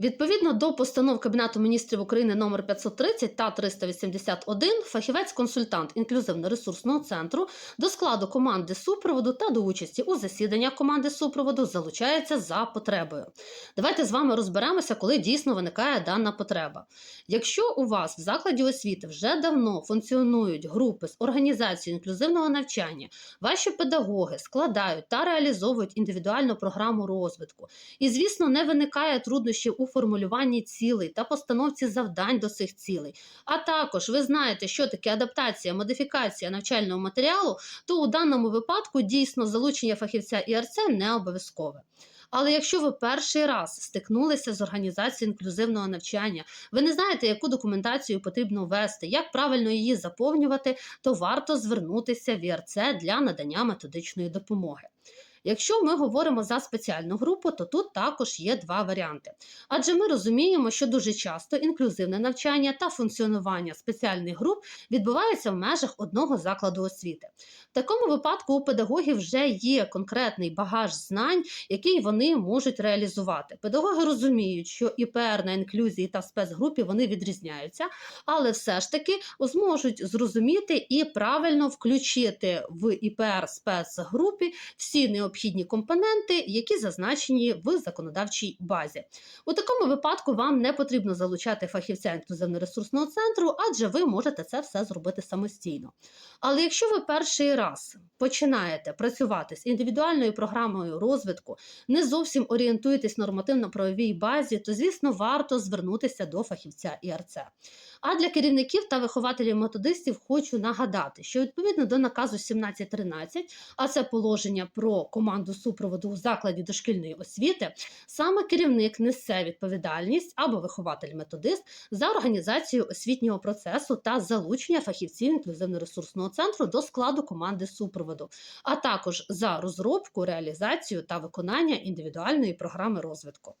Відповідно до постанов Кабінету міністрів України номер 530 та 381, фахівець-консультант інклюзивно-ресурсного центру до складу команди супроводу та до участі у засіданнях команди супроводу залучається за потребою. Давайте з вами розберемося, коли дійсно виникає дана потреба. Якщо у вас в закладі освіти вже давно функціонують групи з організацією інклюзивного навчання, ваші педагоги складають та реалізовують індивідуальну програму розвитку, і, звісно, не виникає труднощів у формулюванні цілей та постановці завдань до цих цілей. А також ви знаєте, що таке адаптація, модифікація навчального матеріалу, то у даному випадку дійсно залучення фахівця ІРЦ не обов'язкове. Але якщо ви перший раз стикнулися з організацією інклюзивного навчання, ви не знаєте, яку документацію потрібно ввести, як правильно її заповнювати, то варто звернутися в ІРЦ для надання методичної допомоги. Якщо ми говоримо за спеціальну групу, то тут також є два варіанти. Адже ми розуміємо, що дуже часто інклюзивне навчання та функціонування спеціальних груп відбувається в межах одного закладу освіти. В такому випадку у педагогів вже є конкретний багаж знань, який вони можуть реалізувати. Педагоги розуміють, що ІПР на інклюзії та спецгрупі вони відрізняються, але все ж таки зможуть зрозуміти і правильно включити в ІПР спецгрупі всі необхідні компоненти, які зазначені в законодавчій базі. У такому випадку вам не потрібно залучати фахівця інклюзивно-ресурсного центру, адже ви можете це все зробити самостійно. Але якщо ви перший раз починаєте працювати з індивідуальною програмою розвитку, не зовсім орієнтуєтесь нормативно-правовій базі, то звісно варто звернутися до фахівця ІРЦ. А для керівників та вихователів методистів хочу нагадати, що відповідно до наказу 1713, а це положення про команду супроводу у закладі дошкільної освіти, саме керівник несе відповідальність або вихователь-методист за організацію освітнього процесу та залучення фахівців інклюзивно-ресурсного центру до складу команди супроводу, а також за розробку, реалізацію та виконання індивідуальної програми розвитку.